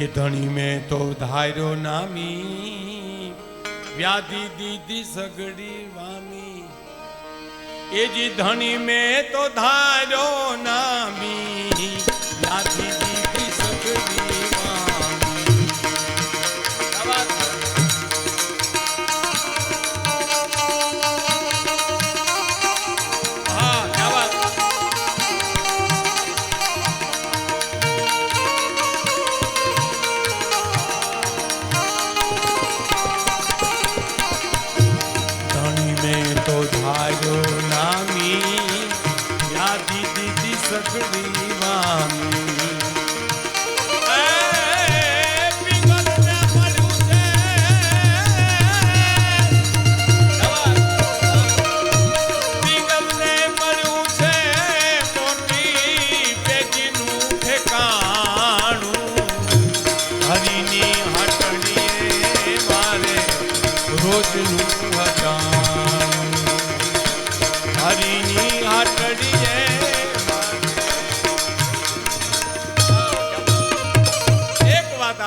કે ધણી મેં તો ધાર્યો નામી. વ્યાધિ દીધી સગડી વામી. એ જી ધણી મેં તો ધાર્યો નામી. baby.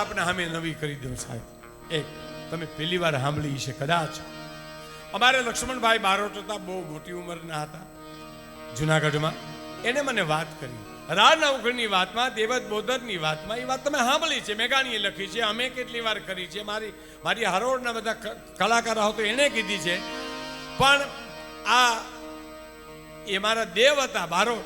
આપણે સામે નવી કરી દો સાહેબ. એક, તમે પહેલી વાર સાંભળી છે, કદાચ. અમારે લક્ષ્મણભાઈ બારોટ હતા બહુ મોટી ઉંમરના હતા, જુનાગઢમાં. એને મને વાત કરી. રા નવઘણની વાતમાં દેવત બોધરની વાતમાં, એ વાત તમે સાંભળી છે, મેઘાણીએ લખી છે, અમે કેટલી વાર કરી છે, મારી મારી હરોળના બધા કલાકારો હતો એણે કીધી છે. પણ આ, એ મારા દેવ હતા, બારોટ.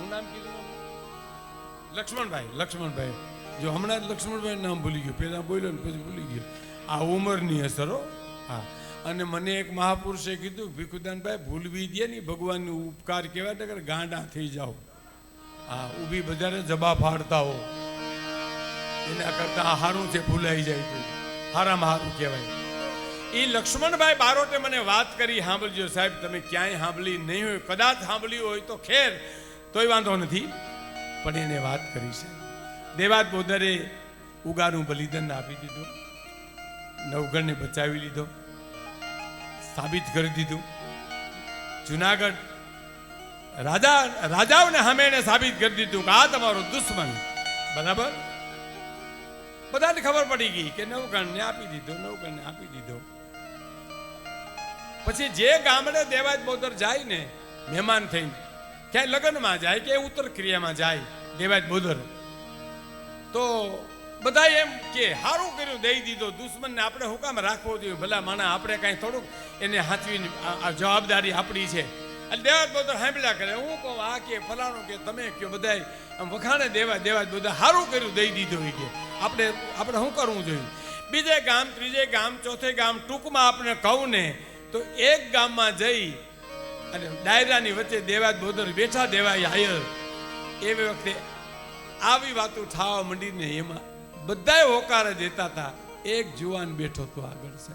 હું નામ કીધું? લક્ષ્મણભાઈ લક્ષ્મણભાઈ. જો હમણાં જ લક્ષ્મણભાઈ નામ ભૂલી ગયું. પહેલાં બોલ્યો ને પછી ભૂલી ગયો. આ ઉંમરની અસરો હા. અને મને એક મહાપુરુષે કીધું, ભીખુદાનભાઈ, ભૂલવી દે ને ભગવાનનો ઉપકાર કહેવાય ને ગાંડા થઈ જાઓ. હા, ઊભી બધાને જબા ફાડતા હો. એના કરતાં હારું છે, ભૂલાઈ જાય છે હારામાં હારું કહેવાય. એ લક્ષ્મણભાઈ બારોટે મને વાત કરી સાંભળજો સાહેબ, તમે ક્યાંય સાંભળી નહીં હોય. કદાચ સાંભળી હોય તો ખેર. તોય વાંધો નથી. પણ એને વાત કરી છે દેવાત બોદરે ઉગાનું બલિદાન આપી દીધું. નવગણને બચાવી લીધો. સાબિત કરી દીધું. જુનાગઢ રાજા, રાજાઓને સામે સાબિત કરી દીધું કે આ તમારો દુશ્મન. બરાબર? બધાને ખબર પડી ગઈ કે નવગણને આપી દીધો નવગણને આપી દીધો. પછી જે ગામડે દેવાજ બોદર જાય ને મહેમાન થઈને, ક્યાંય લગ્નમાં જાય કે ઉત્તર ક્રિયામાં જાય દેવાજ બોદર તો બધા એમ કે સારું કર્યું, દઈ દીધો. દુશ્મનને આપણે હું કામ રાખવો જોઈએ? ભલા માણા, આપણે કાંઈ થોડુંક એને હાથવીને આ જવાબદારી આપણી છે. એટલે દેવાજ બધા સાંભળ્યા કરે. હું કહું, આ કે ફલાણું કે તમે કયો, બધાય આમ વખાણે દેવા દેવાજ બધા સારું કર્યું, દઈ દીધું હોય કે. આપણે આપણે શું કરવું જોઈએ? બીજે ગામ, ત્રીજે ગામ, ચોથે ગામ, ટૂંકમાં આપણે કહું ને, તો એક ગામમાં જઈ અને ડાયરાની વચ્ચે દેવાજ બોદર બેઠા દેવાય હાયર. એવી વખતે આવી વાતો થવા માંડીને એમાં બધાય હોકારે દેતા હતા એક જુવાન બેઠો તો આગળ છે.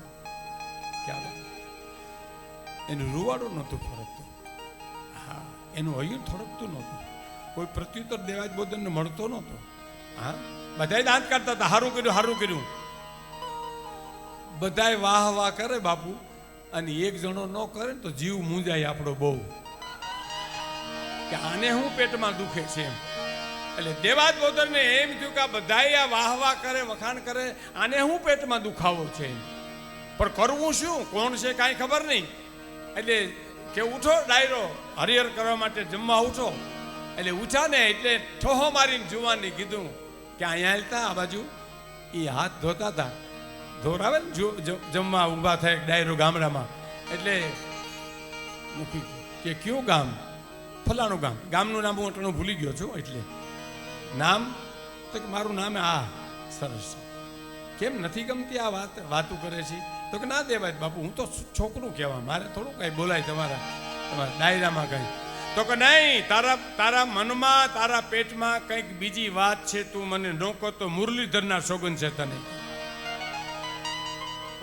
ક્યાં એનું રૂવાડું નહોતું ફરકતું હા, એનું હૈયું થોડકતું નહોતું. કોઈ પ્રત્યુત્તર દેવાજ બોધનને મળતો નહોતો. હા, બધાય દાંત કાઢતા હતા. હારું કર્યું હારું કર્યું. બધાય વાહ વાહ કરે બાપુ. અને એક જણો ન કરે ને તો જીવ મૂંજાય આપણો બહુ. કે આને હું પેટમાં દુખે છે એમ? એટલે દેવાજ બોદરને એમ થયું કે આ બધાય આ વાહ વાહ કરે, વખાણ કરે, આને હું પેટમાં દુખાવો છે? પણ કરવું શું? કોણ છે કાંઈ ખબર નહીં. એટલે કે ઉઠો ડાયરો, હરિહર કરવા માટે જમવા ઉઠો. એટલે ઉઠા ને એટલે ઠોહો મારીને જુવાનને કીધું કે અહીંયા હાલતા આ બાજુ. એ હાથ ધોતા હતા ધોરાવે ને જમવા ઊભા થાય ડાયરો ગામડામાં. એટલે કે કયું ગામ? ફલાણું ગામ. ગામનું નામ હું ભૂલી ગયો છું, એટલે. નામ? તો કે મારું નામ આ, સરસ. કેમ નથી ગમતી આ વાત? વાતું કરે છે. તો કે ના દેવાય બાપુ, હું તો છોકરું કહેવા મારે થોડું કાંઈ બોલાય તમારા તમારા ડાયરામાં કંઈ. તો કે નહીં, તારા તારા મનમાં, તારા પેટમાં કંઈક બીજી વાત છે, તું મને ન કહો તો મુરલીધરના સોગન છે તને.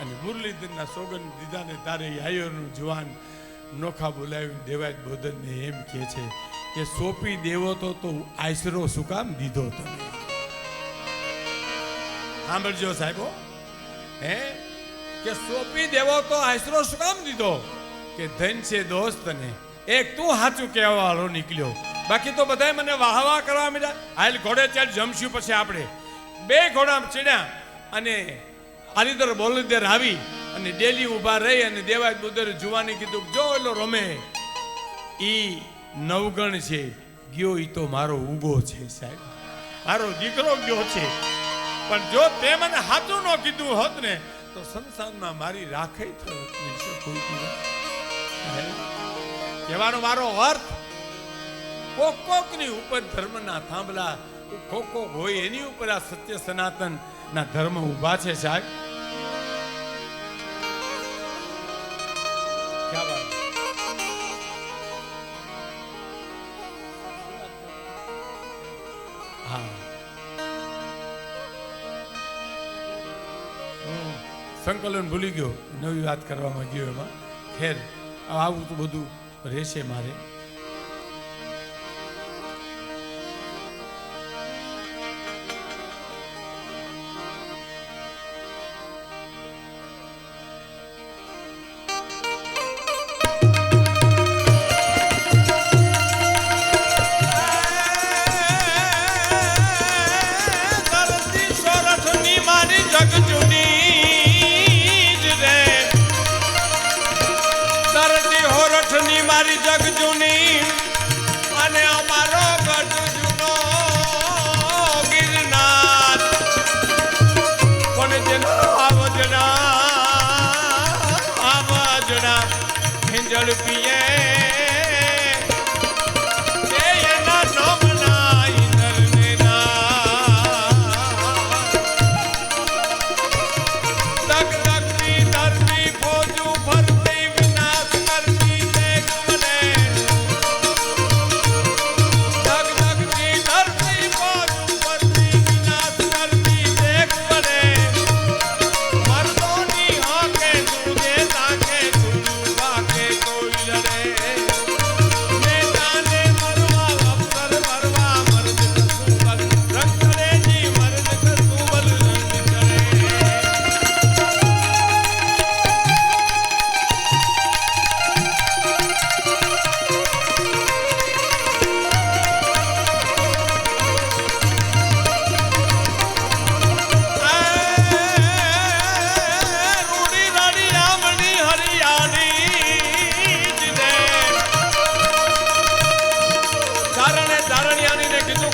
અને મુરલીધરના સોગન દીધાને તારે યાયરનું જવાન નોખા બોલાવીને દેવાય બોધનને એમ કહે છે કે સોંપી દેવો તો તો આશરો શું કામ દીધો તમે સાંભળજો સાહેબો. હે? કે સોંપી દેવો તો આશરો શું કામ દીધો? કે ધન છે દોસ્ત ને એક તું સાચું કહેવા વાળો નીકળ્યો. બાકી તો બધાય મને વાહ વાહ કરવા માંડ્યા હાલ ઘોડે ચાલ જમશું પછી આપણે. બે ઘોડા ચડ્યા અને આલીદર બોલદર આવી. અને ડેલી ઊભા રહી અને દેવાજ બુદર જુવાની કીધું, જો એલો રમે, ઈ નવગણ છે. ગયો ઈ તો મારો ઉગો છે સાહેબ. મારો દીકરો ગયો છે. પણ જો તે મને હાથું ન કીધું હોત ને, તો સંસારમાં મારી રાખે થયો કહેવાનો મારો અર્થ કોક કોકની ઉપર ધર્મના થાંભલા કોક કોક હોય એની ઉપર આ સત્ય સનાતન ના ધર્મ ઊભા છે સાહેબ. સંકલન ભૂલી ગયો. નવી વાત કરવામાં ગયો એમાં. ખેર આવું તો બધું રહેશે મારે. पिया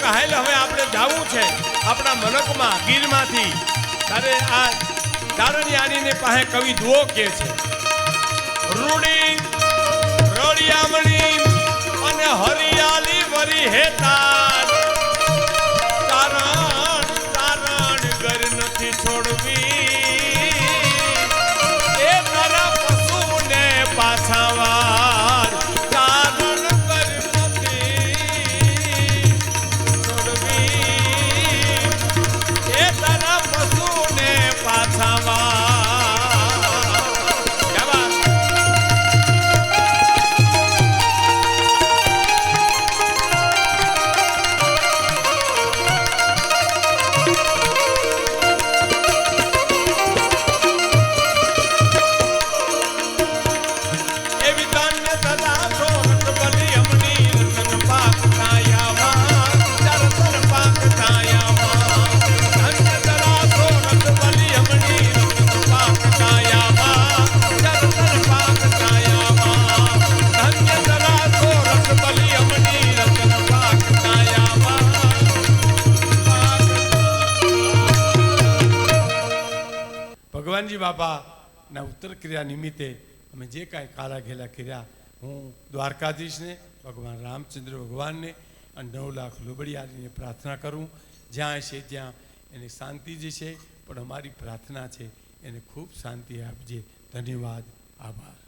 કે હવે આપણે જાવું છે આપણા મનકમાં, ગીરમાંથી. તારે આ ચારણિયાણીને પાસે કવિ દુઓ કે છે. રૂડી, રળિયામણી અને હરિયાળી વરી હેતા. પાછા ભગવાનજી બાપા ના ઉત્તર ક્રિયા નિમિત્તે અમે જે કાંઈ કાળા ઘેલા કર્યા, હું દ્વારકાધીશને, ભગવાન રામચંદ્ર ભગવાનને અને નવ લાખ લુબડિયારીને પ્રાર્થના કરું. જ્યાં છે ત્યાં એને શાંતિ જે છે, પણ અમારી પ્રાર્થના છે, એને ખૂબ શાંતિ આપજે. ધન્યવાદ. આભાર.